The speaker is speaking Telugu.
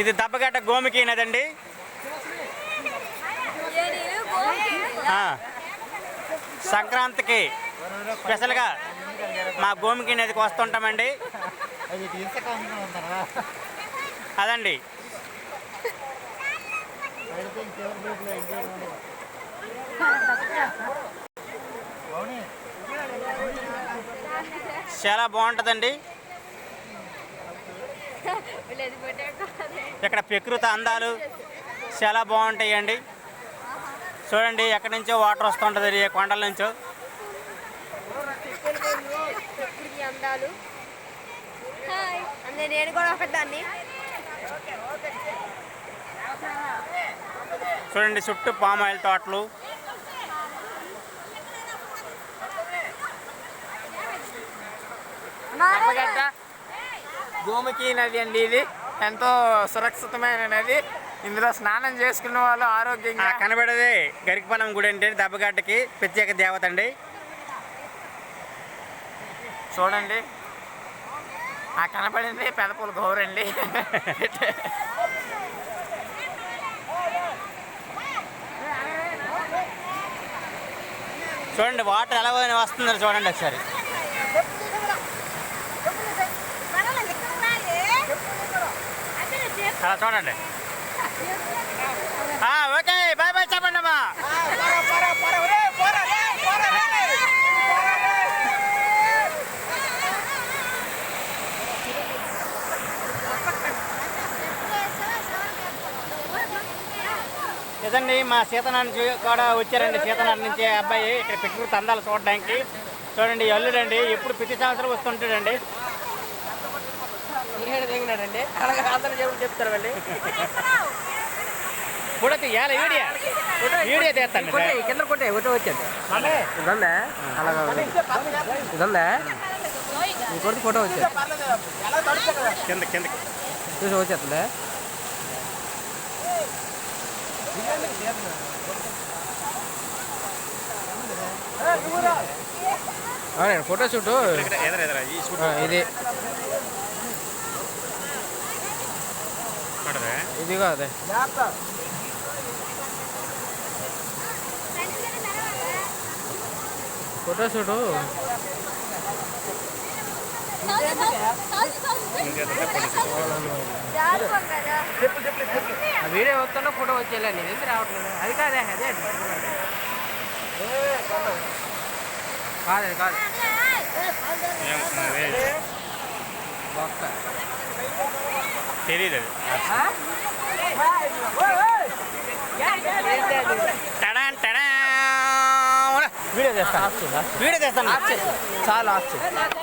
ఇది దబ్బగడ్డ గోమికి నదండి సంక్రాంతికి స్పెషల్గా మా గోమికి నదికి వస్తుంటామండి. అదండి. చాలా బాగుంటుందండి. ఇక్కడ ప్రకృతి అందాలు చాలా బాగుంటాయండి. చూడండి ఎక్కడి నుంచో వాటర్ వస్తుంటుంది కొండల నుంచో. ప్రకృతి అందాలు హాయ్. అంటే నేను కూడా ఒకదాన్ని చూడండి చుట్టూ పామాయిల్ తోటలు. అప్పగడ్డ గోముఖి నది అండి ఇది. ఎంతో సురక్షితమైన నది. ఇందులో స్నానం చేసుకున్న వాళ్ళు ఆరోగ్యంగా కనబడేదే గరికపాలెం గుడి అంటే దెబ్బగడ్డకి ప్రత్యేక దేవత అండి. చూడండి. ఆ కనపడింది పెదపూల గౌరండి చూడండి వాటర్ ఎలా వస్తుందో చూడండి ఒకసారి. చూడండి. ఓకే బాయ్ బాయ్ చెప్పండి అమ్మా. ఇదండి మా సీతనారాయణ నుంచి కూడా వచ్చారండి సీతనారాయణ నుంచి అబ్బాయి ఇక్కడ ప్రకృతి తందాలు చూడడానికి. చూడండి అల్లుడండి ఎప్పుడు ప్రతి సంవత్సరం వస్తుంటాడండి. దిగినాడండి అలాగే అందరూ చెప్పుడు చెప్తారు వెళ్ళి కూడా తీయాలి వీడియో. వీడియో తీస్తాను కింద కొట్టే ఒకటి వచ్చేది. ఇదందా? అలాగా. ఇదందా? ఈ కొడుకు ఫోటో వచ్చేది. కింద చూసి వచ్చేస్తుందా? అవునండి ఫోటో షూటు. ఎదురు ఎదురు ఈ షూట్. ఇది. చూడదే ఇది కాదు ఫోటో ఆ వీడియో వస్తున్నా ఫోటో వచ్చేయాలండి ఇది ఎందుకు రావట్లేదు అది కాదే అదే కాదు కాదు బొక్క తెలియదు టడాన్ టడా వీడియో చేస్తాను వీడియో చేస్తాను చాలా ఆశ్చర్యం